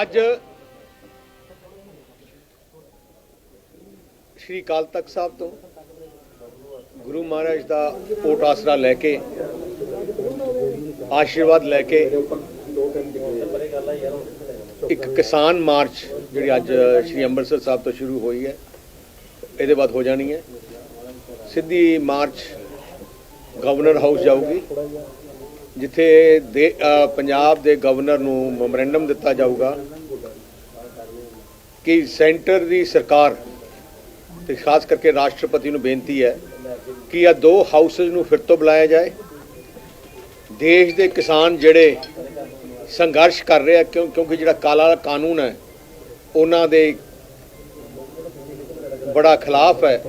ਅੱਜ ਸ਼੍ਰੀ ਅਕਾਲ ਤਖਤ ਸਾਹਿਬ ਤੋਂ ਗੁਰੂ ਮਹਾਰਾਜ ਦਾ ਕੋਟ ਆਸਰਾ ਲੈ ਕੇ, ਆਸ਼ੀਰਵਾਦ ਲੈ ਕੇ ਇੱਕ ਕਿਸਾਨ ਮਾਰਚ ਜਿਹੜੀ ਅੱਜ ਸ਼੍ਰੀ ਅੰਮ੍ਰਿਤਸਰ ਸਾਹਿਬ ਤੋਂ ਸ਼ੁਰੂ ਹੋਈ ਹੈ, ਇਹਦੇ ਬਾਅਦ ਹੋ ਜਾਣੀ ਹੈ। ਸਿੱਧੀ ਮਾਰਚ ਗਵਰਨਰ ਹਾਊਸ ਜਾਊਗੀ। ਜਿੱਥੇ ਦੇ ਪੰਜਾਬ ਦੇ ਗਵਰਨਰ ਨੂੰ ਮੈਮੋਰੈਂਡਮ ਦਿੱਤਾ ਜਾਊਗਾ ਕਿ ਸੈਂਟਰ ਦੀ ਸਰਕਾਰ, ਤੇ ਖਾਸ ਕਰਕੇ ਰਾਸ਼ਟਰਪਤੀ ਨੂੰ ਬੇਨਤੀ ਹੈ ਕਿ ਇਹ ਦੋ ਹਾਊਸਸ ਨੂੰ ਫਿਰ ਤੋਂ ਬੁਲਾਇਆ ਜਾਏ। ਦੇਸ਼ ਦੇ ਕਿਸਾਨ ਜਿਹੜੇ ਸੰਘਰਸ਼ ਕਰ ਰਹੇ ਆ, ਕਿਉਂ, ਕਿਉਂਕਿ ਜਿਹੜਾ ਕਾਲਾ ਕਾਨੂੰਨ ਹੈ, ਉਹਨਾਂ ਦੇ ਬੜਾ ਖਿਲਾਫ ਹੈ,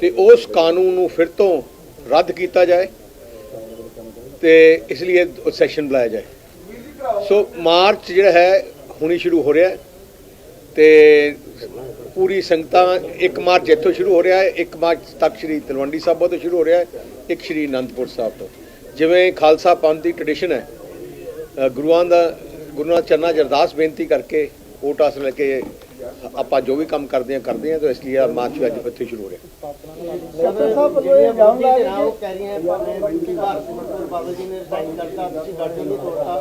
ਤੇ ਉਸ ਕਾਨੂੰਨ ਨੂੰ ਫਿਰ ਤੋਂ ਰੱਦ ਕੀਤਾ ਜਾਏ। ਤੇ ਇਸ ਲਈ ਇਹ ਸੈਸ਼ਨ ਬੁਲਾਇਆ ਜਾਏ। ਸੋ ਮਾਰਚ ਜਿਹੜਾ ਹੈ, ਹੁਣੀ ਸ਼ੁਰੂ ਹੋ ਰਿਹਾ ਹੈ ਤੇ ਪੂਰੀ ਸੰਗਤਾਂ 1 ਮਾਰਚ ਇੱਥੋਂ ਸ਼ੁਰੂ ਹੋ ਰਿਹਾ ਹੈ 1 ਮਾਰਚ ਤੱਕ ਸ਼੍ਰੀ ਤਲਵੰਡੀ ਸਾਹਿਬ ਤੋਂ ਸ਼ੁਰੂ ਹੋ ਰਿਹਾ ਹੈ, ਇੱਕ ਸ਼੍ਰੀ ਅਨੰਦਪੁਰ ਸਾਹਿਬ ਤੋਂ। ਜਿਵੇਂ ਖਾਲਸਾ ਪੰਥ ਦੀ ਟ੍ਰੈਡੀਸ਼ਨ ਹੈ ਗੁਰੂਆਂ ਦਾ, ਗੁਰੂ ਚਰਨਾਂ ਚਰਨਾ ਅਰਦਾਸ ਬੇਨਤੀ ਕਰਕੇ ਓਟ ਆਸਰ ਲੈ ਕੇ ਆਪਾਂ ਜੋ ਵੀ ਕੰਮ ਕਰਦੇ ਹਾਂ ਕਰਦੇ ਹਾਂ ਤਾਂ ਇਸ ਲਈ ਮਾਰਚ ਅੱਜ ਇੱਥੇ ਸ਼ੁਰੂ ਹੋ ਰਿਹਾ। ਡਾਕਟਰ ਸਾਹਿਬ ਵੱਲੋਂ ਇਹ ਇਲਜ਼ਾਮ ਲਾਇਆ ਗਿਆ ਉਹ ਕਹਿ ਰਹੇ ਆ ਭਾਵੇਂ ਭਾਰਤ ਮੰਤਰ ਬਾਬਾ ਜੀ ਨੇ ਸਾਈਨ ਕਰਤਾ ਤੁਸੀਂ ਗਾਰਡੀਅਨ ਨੂੰ ਤੋੜਤਾ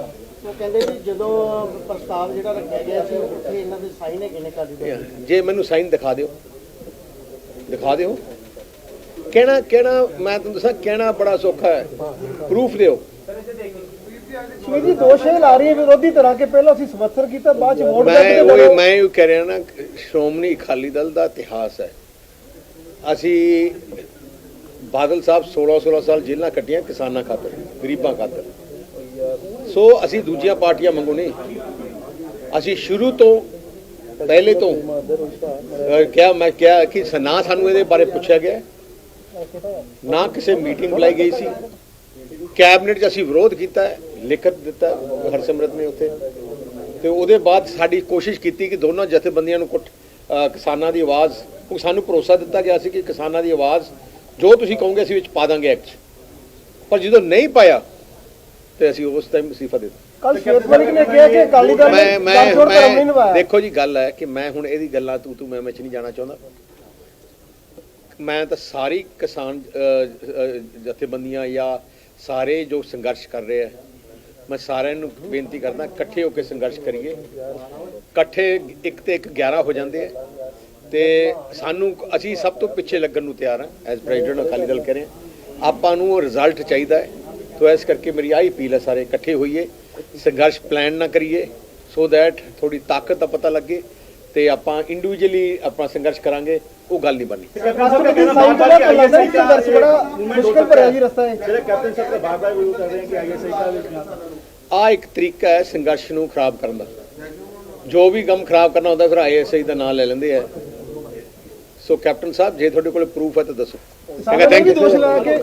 ਉਹ ਕਹਿੰਦੇ ਵੀ ਜਦੋਂ ਪ੍ਰਸਤਾਵ ਜਿਹੜਾ ਰੱਖਿਆ ਗਿਆ ਸੀ ਉੱਥੇ ਇਹਨਾਂ ਦੇ ਸਾਈਨ ਹੈਗੇ ਨੇ ਕਾਲੀ ਦੇ। ਜੇ ਮੈਨੂੰ ਸਾਈਨ ਦਿਖਾ ਦਿਓ। ਦਿਖਾ ਦਿਓ। ਕਹਿਣਾ ਕਹਿਣਾ ਮੈਂ ਤੁਹਾਨੂੰ ਦੱਸਾਂ ਕਹਿਣਾ ਬੜਾ ਸੌਖਾ ਹੈ। ਪ੍ਰੂਫ ਦਿਓ। ਸ਼੍ਰੀ ਜੀ ਦੋਸ਼ ਲਾ ਰਹੀ ਹੈ ਵਿਰੋਧੀ ਤਰ੍ਹਾਂ ਕਿ। ਪਹਿਲਾਂ ਅਸੀਂ ਸਮਰਥਨ ਕੀਤਾ ਬਾਅਦ ਚ ਵੋਟ ਮੈਂ ਉਹ ਮੈਂ ਇਹ ਕਹਿ ਰਿਹਾ ਨਾ ਸ਼੍ਰੋਮਣੀ ਅਕਾਲੀ ਦਲ ਦਾ ਇਤਿਹਾਸ ਹੈ। ਅਸੀਂ ਬਾਦਲ ਸਾਹਿਬ 16 16 ਸਾਲ ਜੇਲ੍ਹਾਂ ਕੱਟੀਆਂ ਕਿਸਾਨਾਂ ਖਾਤਰ ਗਰੀਬਾਂ ਖਾਤਰ। ਸੋ ਅਸੀਂ ਦੂਜੀਆਂ ਪਾਰਟੀਆਂ ਵਾਂਗੂ ਨਹੀਂ। ਅਸੀਂ ਸ਼ੁਰੂ ਤੋਂ ਪਹਿਲੇ ਤੋਂ ਕਿਹਾ ਮੈਂ ਕਿਹਾ ਕਿ ਨਾ ਸਾਨੂੰ ਇਹਦੇ ਬਾਰੇ ਪੁੱਛਿਆ ਗਿਆ। ਨਾ ਕਿਸੇ ਮੀਟਿੰਗ ਬੁਲਾਈ ਗਈ ਸੀ। ਕੈਬਨਿਟ 'ਚ ਅਸੀਂ ਵਿਰੋਧ ਕੀਤਾ ਹੈ। ਲਿਖਤ ਦਿੱਤਾ ਹਰਸਿਮਰਤ ਨੇ ਉੱਥੇ। ਤੇ ਉਹਦੇ ਬਾਅਦ ਸਾਡੀ ਕੋਸ਼ਿਸ਼ ਕੀਤੀ ਕਿ ਦੋਨੋਂ ਜਥੇਬੰਦੀਆਂ ਨੂੰ ਕੁੱਟ ਕਿਸਾਨਾਂ ਦੀ ਆਵਾਜ਼ ਉਹ ਸਾਨੂੰ ਭਰੋਸਾ ਦਿੱਤਾ ਗਿਆ ਸੀ ਕਿ ਕਿਸਾਨਾਂ ਦੀ ਆਵਾਜ਼ ਜੋ ਤੁਸੀਂ ਕਹੋਗੇ ਅਸੀਂ ਵਿੱਚ ਪਾ ਦਾਂਗੇ ਐਕਟ ਪਰ ਜਦੋਂ ਨਹੀਂ ਪਾਇਆ ਤੇ ਅਸੀਂ ਉਸ ਟਾਈਮ ਅਸਤੀਫਾ ਦੇ ਦਿੱਤਾ। ਕੱਲ ਸ਼ੇਤ ਮਲਿਕ ਨੇ ਕਿਹਾ ਕਿ ਅਕਾਲੀ ਦਲ ਮੈਂ ਮੈਂ ਦੇਖੋ ਜੀ ਗੱਲ ਹੈ ਕਿ ਮੈਂ ਹੁਣ ਇਹਦੀ ਗੱਲਾਂ ਤੂੰ ਤੂੰ ਮੈਂ ਮੈਂ ਚ ਨਹੀਂ ਜਾਣਾ ਚਾਹੁੰਦਾ। ਮੈਂ ਤਾਂ ਸਾਰੀ ਕਿਸਾਨ ਜਥੇਬੰਦੀਆਂ ਜਾਂ ਸਾਰੇ ਜੋ ਸੰਘਰਸ਼ ਕਰ ਰਹੇ ਆ ਮੈਂ ਸਾਰਿਆਂ ਨੂੰ ਬੇਨਤੀ ਕਰਦਾ, ਇਕੱਠੇ ਹੋ ਕੇ ਸੰਘਰਸ਼ ਕਰੀਏ। ਇਕੱਠੇ ਇੱਕ ਤੇ ਇੱਕ 11 ਹੋ ਜਾਂਦੇ ਆ। ਤੇ ਸਾਨੂੰ, ਅਸੀਂ ਸਭ ਤੋਂ ਪਿੱਛੇ ਲੱਗਣ ਨੂੰ ਤਿਆਰ ਹਾਂ ਐਜ਼ ਪ੍ਰੈਜ਼ੀਡੈਂਟ ਅਕਾਲੀ ਦਲ ਕਹ ਰਹੇ ਹਾਂ। ਆਪਾਂ ਨੂੰ ਉਹ ਰਿਜ਼ਲਟ ਚਾਹੀਦਾ ਹੈ। ਸੋ ਇਸ ਕਰਕੇ ਮੇਰੀ ਆਹੀ ਅਪੀਲ ਹੈ ਸਾਰੇ ਇਕੱਠੇ ਹੋਈਏ, ਸੰਘਰਸ਼ ਪਲਾਨ ਨਾ ਕਰੀਏ ਸੋ ਦੈਟ ਥੋੜੀ ਤਾਕਤ ਦਾ ਪਤਾ ਲੱਗੇ। ਤੇ ਆਪਾਂ ਇੰਡੀਵਿਜੂਅਲੀ ਆਪਣਾ ਸੰਘਰਸ਼ ਕਰਾਂਗੇ ਉਹ ਗੱਲ ਨਹੀਂ ਬਣਨੀ। ਰਾਸ਼ਟਰਪਤੀ ਸਾਈਨ ਤੋਂ ਬਾਅਦ ਲੱਗਦਾ ਹੈ ਕਿ ਸੰਘਰਸ਼ ਬੜਾ ਮੁਸ਼ਕਲ ਭਰਿਆ ਜੀ ਰਸਤਾ ਹੈ ਜਿਹੜੇ ਕੈਪਟਨ ਸਾਹਿਬ ਦੇ ਬਾਰ-ਬਾਰ ਵਿਰੋਧ ਕਰ ਰਹੇ ਹਨ ਕਿ ਆਈਐਸਆਈ ਦਾ ਆ ਇੱਕ ਤਰੀਕਾ ਹੈ ਸੰਘਰਸ਼ ਨੂੰ ਖਰਾਬ ਕਰਨ ਦਾ। ਜੋ ਵੀ ਕੰਮ ਖਰਾਬ ਕਰਨਾ ਹੁੰਦਾ ਫਿਰ ਆਈਐਸਆਈ ਦਾ ਨਾਮ ਲੈ ਲੈਂਦੇ ਆ। ਸੋ ਕੈਪਟਨ ਸਾਹਿਬ ਜੇ ਤੁਹਾਡੇ ਕੋਲ ਪ੍ਰੂਫ ਹੈ ਤਾਂ ਦੱਸੋ। ਸਾਡਾ ਵੀ ਦੋਸ਼ ਲਾਇਆ ਕਿ